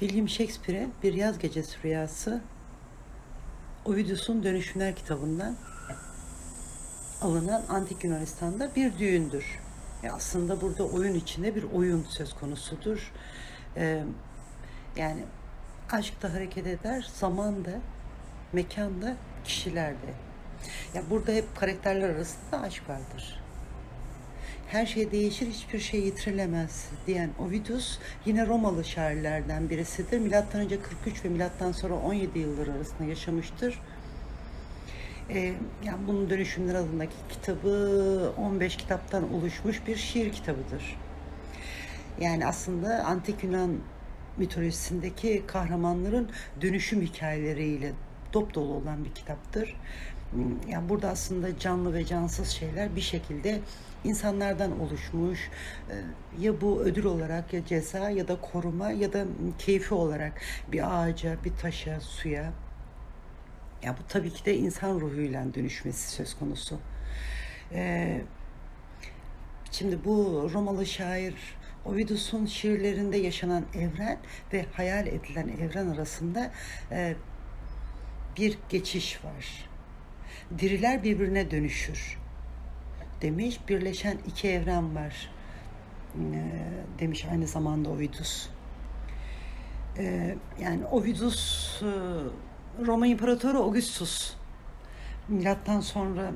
William Shakespeare'in Bir Yaz Gecesi Rüyası Ovidus'un Dönüşümler kitabından alınan Antik Yunanistan'da bir düğündür. E aslında burada oyun içinde bir oyun söz konusudur. Ee, yani aşk da hareket eder, zaman da, mekan da, kişiler de. Ya burada hep karakterler arasında aşk vardır her şey değişir, hiçbir şey yitirilemez diyen Ovidus yine Romalı şairlerden birisidir. Milattan önce 43 ve milattan sonra 17 yıllar arasında yaşamıştır. Ee, yani bunun Dönüşümler adındaki kitabı 15 kitaptan oluşmuş bir şiir kitabıdır. Yani aslında antik Yunan mitolojisindeki kahramanların dönüşüm hikayeleriyle dop dolu olan bir kitaptır. Yani burada aslında canlı ve cansız şeyler bir şekilde insanlardan oluşmuş. Ee, Ya bu ödül olarak ya ceza ya da koruma ya da keyfi olarak bir ağaca, bir taşa, suya. Ya bu tabii ki de insan ruhuyla dönüşmesi söz konusu. Ee, Şimdi bu Romalı şair Ovidus'un şiirlerinde yaşanan evren ve hayal edilen evren arasında e, bir geçiş var. Diriler birbirine dönüşür demiş. Birleşen iki evren var e, demiş aynı zamanda Ovidus. E, yani Ovidus e, Roma İmparatoru Augustus milattan sonra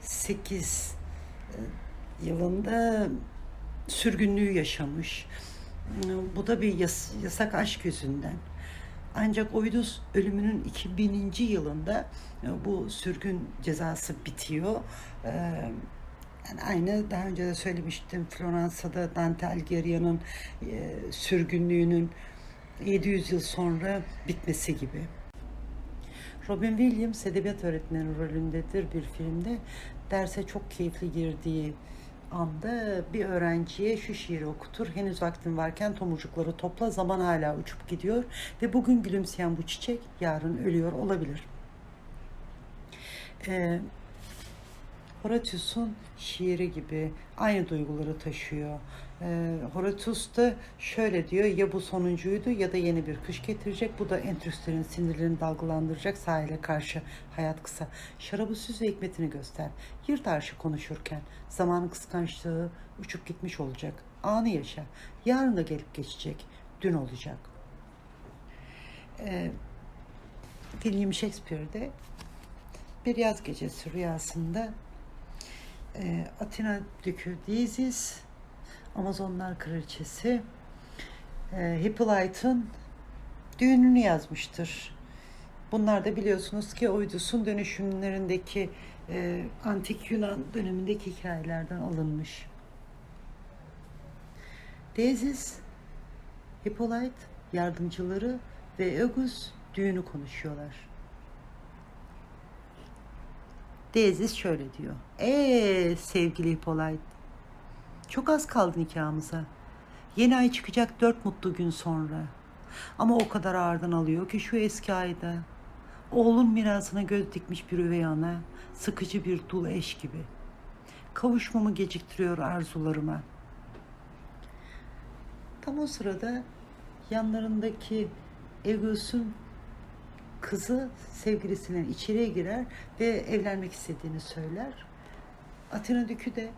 8 e, yılında sürgünlüğü yaşamış. Bu da bir yas- yasak aşk yüzünden. Ancak Ovidus ölümünün 2000. yılında e, bu sürgün cezası bitiyor. E, Yani aynı daha önce de söylemiştim Floransa'da Dante Alighieri'nin e, sürgünlüğünün 700 yıl sonra bitmesi gibi. Robin Williams edebiyat öğretmeni rolündedir bir filmde. Derse çok keyifli girdiği anda bir öğrenciye şu şiiri okutur. Henüz vaktin varken tomurcukları topla, zaman hala uçup gidiyor ve bugün gülümseyen bu çiçek yarın ölüyor olabilir. Ee, Horatius'un şiiri gibi aynı duyguları taşıyor. Ee, Horatius da şöyle diyor, ya bu sonuncuydu ya da yeni bir kış getirecek. Bu da entrüslerin sinirlerini dalgalandıracak sahile karşı. Hayat kısa. Şarabı süz ve hikmetini göster. Yırt arşı konuşurken. Zamanın kıskançlığı uçup gitmiş olacak. Anı yaşa. Yarın da gelip geçecek. Dün olacak. Ee, William Shakespeare'de bir yaz gecesi rüyasında e, Atina Dükü Dizis, Amazonlar Kraliçesi, e, Hippolyte'ın düğününü yazmıştır. Bunlar da biliyorsunuz ki Oidus'un dönüşümlerindeki e, antik Yunan dönemindeki hikayelerden alınmış. Dezis, Hippolyte, yardımcıları ve Egus düğünü konuşuyorlar. Dezis şöyle diyor. Ee sevgili Hippolyte. Çok az kaldı nikahımıza. Yeni ay çıkacak dört mutlu gün sonra. Ama o kadar ağırdan alıyor ki şu eski ayda. Oğlun mirasına göz dikmiş bir üvey ana, sıkıcı bir dul eş gibi. Kavuşmamı geciktiriyor arzularıma. Tam o sırada yanlarındaki Egous'un kızı sevgilisinin içeriye girer ve evlenmek istediğini söyler. Atina Dükü de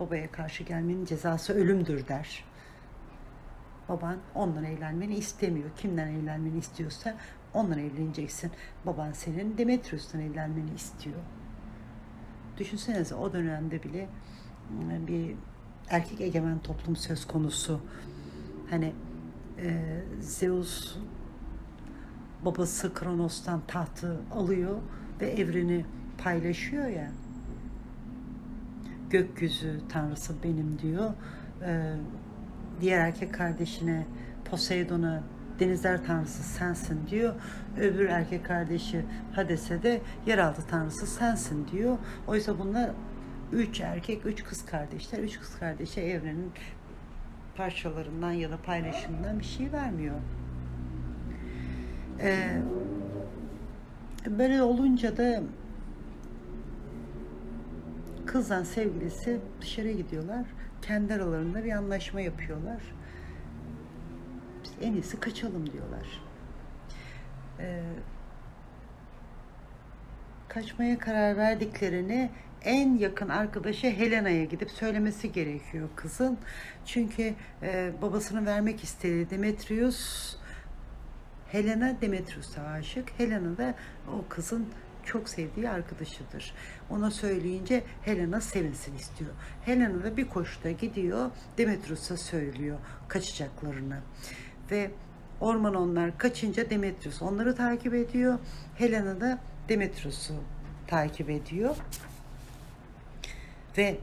babaya karşı gelmenin cezası ölümdür der. Baban ondan evlenmeni istemiyor. Kimden evlenmeni istiyorsa ondan evleneceksin. Baban senin Demetrius'tan evlenmeni istiyor. Düşünsenize o dönemde bile ıı, bir erkek egemen toplum söz konusu. Hani e, Zeus babası Kronos'tan tahtı alıyor ve evreni paylaşıyor ya. Gökyüzü tanrısı benim diyor. Ee, diğer erkek kardeşine Poseidon'a denizler tanrısı sensin diyor. Öbür erkek kardeşi Hades'e de yeraltı tanrısı sensin diyor. Oysa bunlar üç erkek, üç kız kardeşler. Üç kız kardeşe evrenin parçalarından ya da paylaşımından bir şey vermiyor. Ee, böyle olunca da kızla sevgilisi dışarıya gidiyorlar. Kendi aralarında bir anlaşma yapıyorlar. İşte En iyisi kaçalım diyorlar. Ee, kaçmaya karar verdiklerini en yakın arkadaşı Helena'ya gidip söylemesi gerekiyor kızın. Çünkü e, babasını vermek istediği Demetrius Helena Demetrius'a aşık. Helena da o kızın çok sevdiği arkadaşıdır. Ona söyleyince Helena sevinsin istiyor. Helena da bir koşuda gidiyor Demetrius'a söylüyor kaçacaklarını. Ve orman onlar kaçınca Demetrius onları takip ediyor. Helena da Demetrius'u takip ediyor. Ve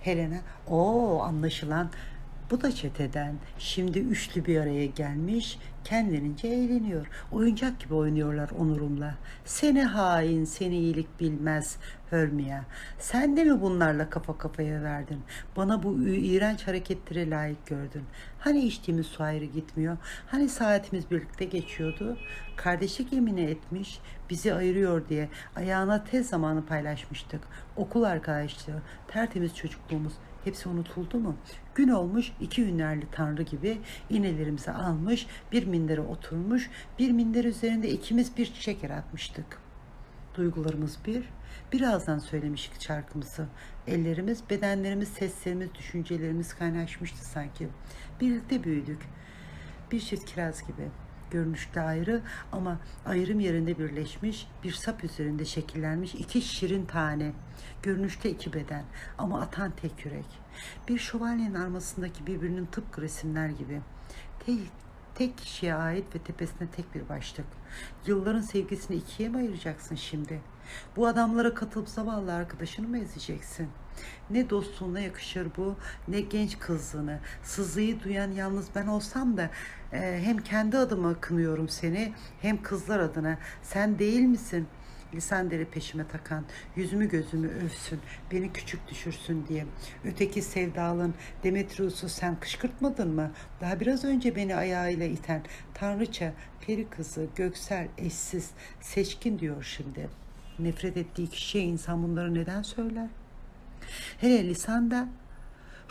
Helena o anlaşılan bu da çeteden şimdi üçlü bir araya gelmiş kendilerince eğleniyor. Oyuncak gibi oynuyorlar onurumla. Seni hain, seni iyilik bilmez Hörmia. Sen de mi bunlarla kafa kafaya verdin? Bana bu iğrenç hareketleri layık gördün. Hani içtiğimiz su ayrı gitmiyor? Hani saatimiz birlikte geçiyordu? Kardeşlik yemini etmiş, bizi ayırıyor diye ayağına tez zamanı paylaşmıştık. Okul arkadaşlığı, tertemiz çocukluğumuz hepsi unutuldu mu? Gün olmuş iki hünerli tanrı gibi iğnelerimizi almış, bir mindere oturmuş, bir minder üzerinde ikimiz bir çiçek yaratmıştık. Duygularımız bir, birazdan söylemiştik şarkımızı. Ellerimiz, bedenlerimiz, seslerimiz, düşüncelerimiz kaynaşmıştı sanki. Birlikte büyüdük. Bir çift kiraz gibi. Görünüşte ayrı ama ayrım yerinde birleşmiş, bir sap üzerinde şekillenmiş iki şirin tane. Görünüşte iki beden ama atan tek yürek. Bir şövalyenin armasındaki birbirinin tıpkı resimler gibi. Tek, tek kişiye ait ve tepesinde tek bir başlık. Yılların sevgisini ikiye mi ayıracaksın şimdi? Bu adamlara katılıp zavallı arkadaşını mı ezeceksin? Ne dostluğuna yakışır bu, ne genç kızlığını. Sızıyı duyan yalnız ben olsam da e, hem kendi adıma kınıyorum seni, hem kızlar adına. Sen değil misin? Lisander'i peşime takan, yüzümü gözümü övsün, beni küçük düşürsün diye. Öteki sevdalın Demetrius'u sen kışkırtmadın mı? Daha biraz önce beni ayağıyla iten Tanrıça, peri kızı, göksel, eşsiz, seçkin diyor şimdi. Nefret ettiği kişiye insan bunları neden söyler? Hele lisanda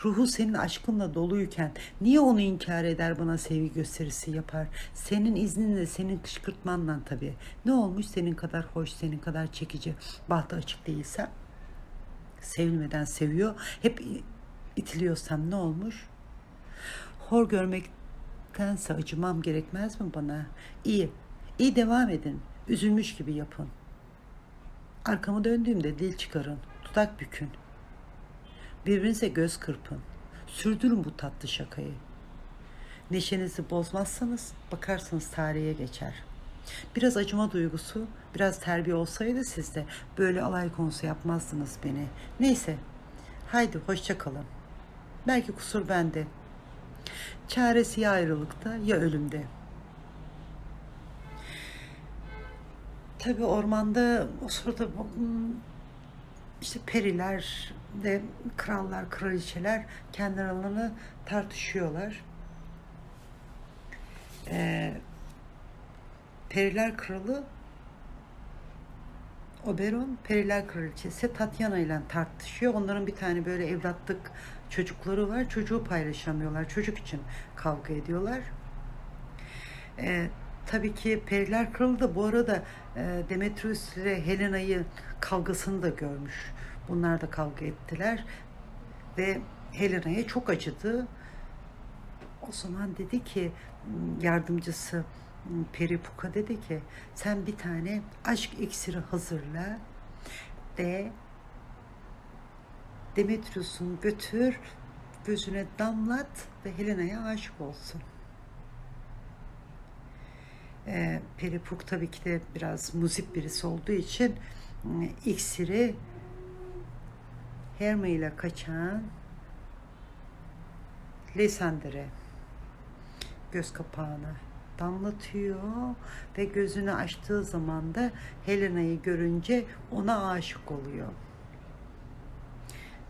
ruhu senin aşkınla doluyken niye onu inkar eder bana sevgi gösterisi yapar? Senin izninle, senin kışkırtmanla tabii. Ne olmuş senin kadar hoş, senin kadar çekici, bahtı açık değilsem? Sevilmeden seviyor. Hep itiliyorsam ne olmuş? Hor görmektense acımam gerekmez mi bana? İyi, iyi devam edin. Üzülmüş gibi yapın. Arkamı döndüğümde dil çıkarın, dudak bükün. Birbirinize göz kırpın. Sürdürün bu tatlı şakayı. Neşenizi bozmazsanız bakarsınız tarihe geçer. Biraz acıma duygusu, biraz terbiye olsaydı sizde böyle alay konusu yapmazdınız beni. Neyse, haydi hoşça kalın. Belki kusur bende. Çaresi ya ayrılıkta ya ölümde. Tabii ormanda o sırada hmm, işte periler ve krallar, kraliçeler kendi aralarını tartışıyorlar. Ee, periler kralı Oberon, periler kraliçesi Tatyana ile tartışıyor. Onların bir tane böyle evlatlık çocukları var. Çocuğu paylaşamıyorlar. Çocuk için kavga ediyorlar. Ee, tabii ki Periler Kralı da bu arada e, Demetrius ile Helena'yı kavgasını da görmüş. Bunlar da kavga ettiler ve Helena'ya çok acıdı. O zaman dedi ki yardımcısı Peri Puka dedi ki sen bir tane aşk iksiri hazırla ve Demetrius'un götür gözüne damlat ve Helena'ya aşık olsun. E, Peri Puk tabii ki de biraz muzip birisi olduğu için e, Herme ile kaçan Lysander'e göz kapağına damlatıyor ve gözünü açtığı zaman da Helena'yı görünce ona aşık oluyor.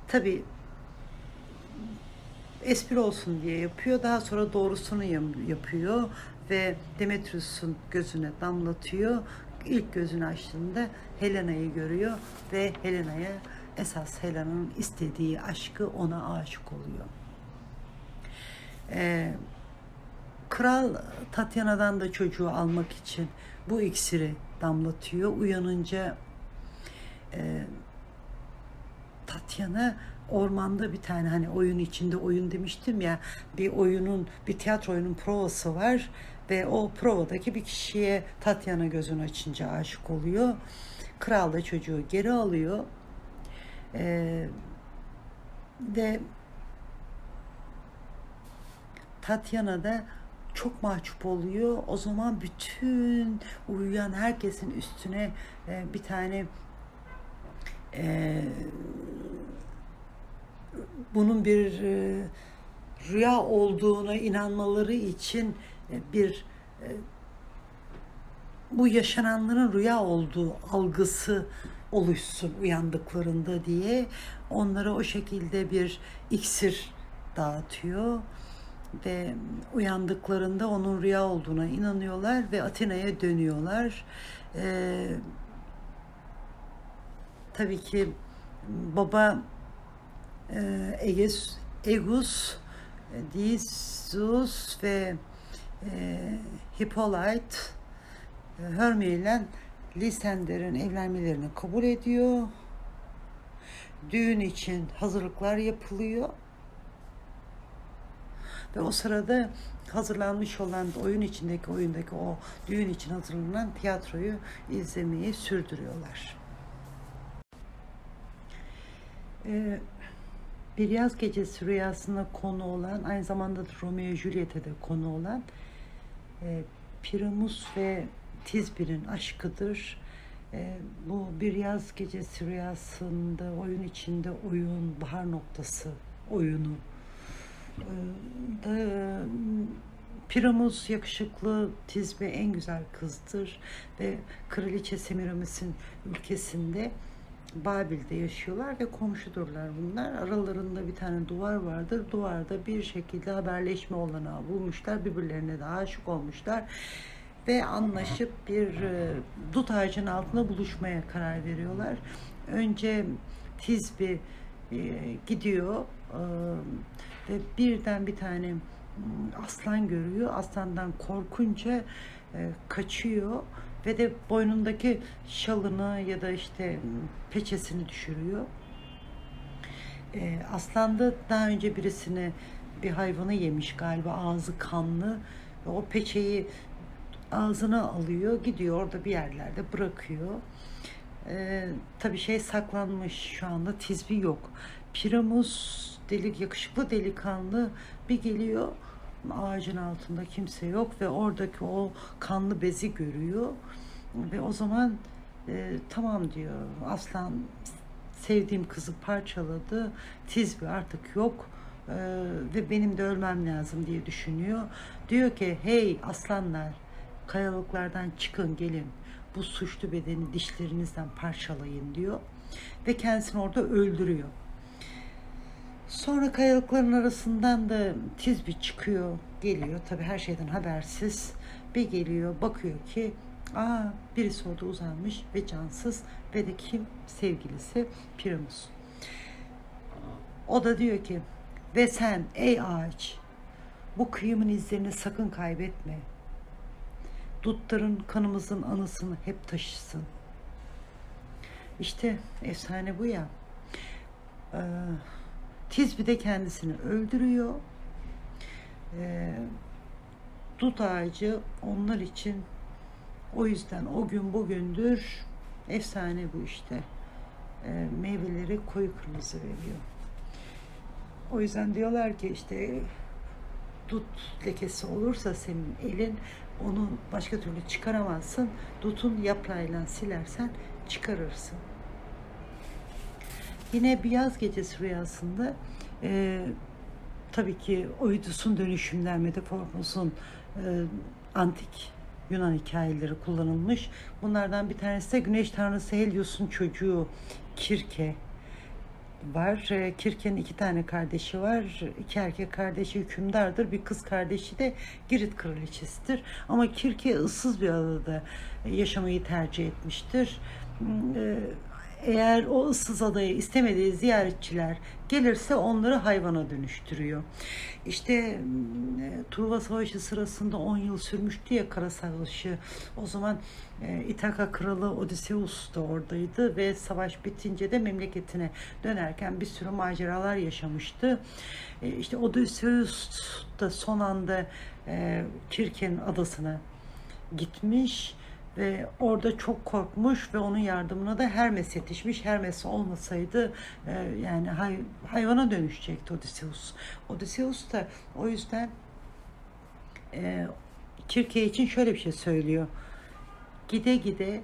Tabii espri olsun diye yapıyor. Daha sonra doğrusunu yap- yapıyor ve Demetrius'un gözüne damlatıyor. İlk gözünü açtığında Helena'yı görüyor ve Helena'ya esas Helena'nın istediği aşkı ona aşık oluyor. Ee, kral Tatyana'dan da çocuğu almak için bu iksiri damlatıyor. Uyanınca e, Tatyana ormanda bir tane hani oyun içinde oyun demiştim ya bir oyunun bir tiyatro oyunun provası var ve o provadaki bir kişiye Tatyana gözünü açınca aşık oluyor. Kral da çocuğu geri alıyor. Ee, ve Tatyana da çok mahcup oluyor. O zaman bütün uyuyan herkesin üstüne e, bir tane e, bunun bir e, rüya olduğuna inanmaları için e, bir e, bu yaşananların rüya olduğu algısı oluşsun uyandıklarında diye onlara o şekilde bir iksir dağıtıyor ve uyandıklarında onun rüya olduğuna inanıyorlar ve Atina'ya dönüyorlar. Ee, tabii ki baba e, Eges, Egus, e, Dionysus ve e, Hippolyte e, Lysander'in evlenmelerini kabul ediyor. Düğün için hazırlıklar yapılıyor. Ve o sırada hazırlanmış olan oyun içindeki oyundaki o düğün için hazırlanan tiyatroyu izlemeyi sürdürüyorlar. Ee, bir yaz gecesi rüyasında konu olan, aynı zamanda da Romeo Juliet'e de konu olan e, Primus ve Tizbir'in aşkıdır. E, bu bir yaz gecesi rüyasında oyun içinde oyun, bahar noktası oyunu. E, da, yakışıklı, Tizbe en güzel kızdır ve Kraliçe Semiramis'in ülkesinde Babil'de yaşıyorlar ve komşudurlar bunlar. Aralarında bir tane duvar vardır. Duvarda bir şekilde haberleşme olanağı bulmuşlar. Birbirlerine de aşık olmuşlar. Ve anlaşıp bir e, dut ağacının altında buluşmaya karar veriyorlar. Önce Tizbi e, gidiyor e, ve birden bir tane aslan görüyor. Aslandan korkunca kaçıyor ve de boynundaki şalını ya da işte peçesini düşürüyor. E, aslan da daha önce birisini bir hayvanı yemiş galiba ağzı kanlı o peçeyi ağzına alıyor gidiyor orada bir yerlerde bırakıyor. E, tabii şey saklanmış şu anda tizbi yok. Piramus delik yakışıklı delikanlı bir geliyor ağacın altında kimse yok ve oradaki o kanlı bezi görüyor ve o zaman e, tamam diyor aslan sevdiğim kızı parçaladı tizbi artık yok e, ve benim de ölmem lazım diye düşünüyor diyor ki hey aslanlar kayalıklardan çıkın gelin bu suçlu bedeni dişlerinizden parçalayın diyor ve kendisini orada öldürüyor Sonra kayalıkların arasından da Tizbi çıkıyor, geliyor. Tabii her şeyden habersiz. Bir geliyor, bakıyor ki aa birisi orada uzanmış ve cansız ve de kim? Sevgilisi Primus. O da diyor ki ve sen ey ağaç bu kıyımın izlerini sakın kaybetme. Dutların kanımızın anısını hep taşısın. İşte efsane bu ya. Ee, Tizbi de kendisini öldürüyor. Ee, dut ağacı onlar için o yüzden o gün bugündür efsane bu işte. Ee, meyveleri koyu kırmızı veriyor. O yüzden diyorlar ki işte dut lekesi olursa senin elin onu başka türlü çıkaramazsın. Dutun yaprağıyla silersen çıkarırsın. Yine bir yaz gecesi rüyasında e, tabii ki Oidus'un dönüşümler, Metaformus'un e, antik Yunan hikayeleri kullanılmış. Bunlardan bir tanesi de Güneş Tanrısı Helios'un çocuğu Kirke var. E, Kirke'nin iki tane kardeşi var. İki erkek kardeşi hükümdardır. Bir kız kardeşi de Girit kraliçesidir. Ama Kirke ıssız bir adada yaşamayı tercih etmiştir. E, eğer o ıssız adayı istemediği ziyaretçiler gelirse onları hayvana dönüştürüyor. İşte e, Truva Savaşı sırasında 10 yıl sürmüştü ya Kara Savaşı. O zaman e, İthaka Kralı Odysseus da oradaydı ve savaş bitince de memleketine dönerken bir sürü maceralar yaşamıştı. E, işte Odysseus da son anda e, Kirke'nin adasına gitmiş ve orada çok korkmuş ve onun yardımına da Hermes yetişmiş. Hermes olmasaydı e, yani hay, hayvana dönüşecekti Odysseus. Odysseus da o yüzden e, Kirke için şöyle bir şey söylüyor. Gide gide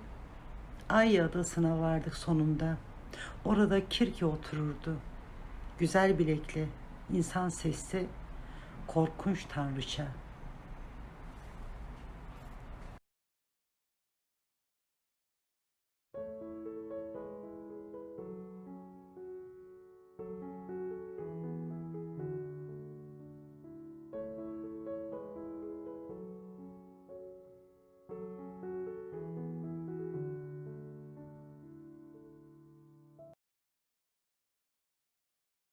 Ay adasına vardık sonunda. Orada Kirke otururdu. Güzel bilekli, insan sesli, korkunç tanrıça.